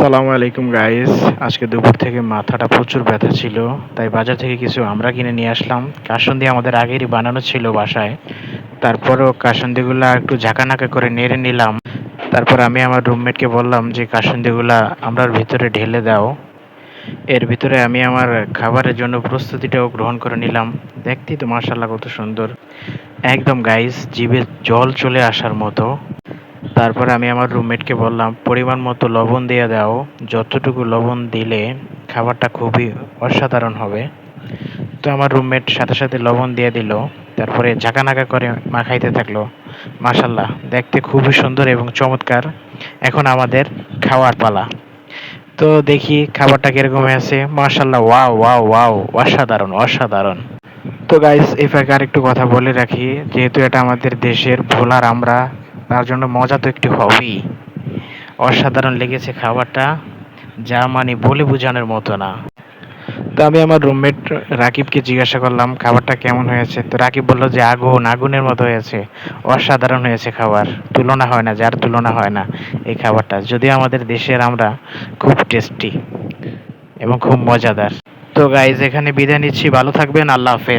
আসসালামু আলাইকুম গাইস আজকে দুপুর থেকে মাথাটা প্রচুর ব্যথা ছিল, তাই বাজার থেকে কিছু আমরা কিনে নিয়ে আসলাম। কাসন্দি আমাদের আগেরই বানানো ছিল বাসায়। তারপরও কাসন্দিগুলা একটু ঝাঁকানাকা করে নেড়ে নিলাম। তারপর আমি আমার রুমমেটকে বললাম যে, কাসন্দিগুলা আমরার ভিতরে ঢেলে দাও। এর ভিতরে আমি আমার খাবারের জন্য প্রস্তুতিটাও গ্রহণ করে নিলাম। দেখতেই তো মার্শাল্লাহ কত সুন্দর। একদম গাইস জিভে জল চলে আসার মতো। তারপর আমি আমার রুমমেটকে বললাম, পরিমাণ মতো লবণ দিয়ে দাও, যতটুকু লবণ দিলে খাবারটা খুবই অসাধারণ হবে। তো আমার রুমমেট সাথে সাথে লবণ দিয়ে দিল, তারপরে ঝাঁকানাকা করে মাখাইতে থাকল। মাশাল্লাহ দেখতে খুবই সুন্দর এবং চমৎকার। এখন আমাদের খাওয়ার পালা। তো দেখি খাবারটা কীরকম হয়েছে। মাশাল্লাহ ওয়াও ওয়াও ওয়াও, অসাধারণ অসাধারণ। তো গাইস এই ফাঁকে আরেকটু কথা বলে রাখি। যেহেতু এটা আমাদের দেশের ভোলার আমরা তার জন্য মজা তো একটু হবেই। অসাধারণ লেগেছে খাবারটা, যা মানে বলে বোঝানোর মতো না। তো আমি আমার রুমমেট রাকিবকে জিজ্ঞাসা করলাম, খাবারটা কেমন হয়েছে? তো রাকিব বলল যে, আগুন, আগুনের মতো হয়েছে। অসাধারণ হয়েছে খাবার। তুলনা হয় না, যার তুলনা হয় না এই খাবারটা। যদিও আমাদের দেশের আমরা খুব টেস্টি এবং খুব মজাদার। তো গাইজ এখানে বিদায় নিচ্ছি। ভালো থাকবেন। আল্লাহ হাফেজ।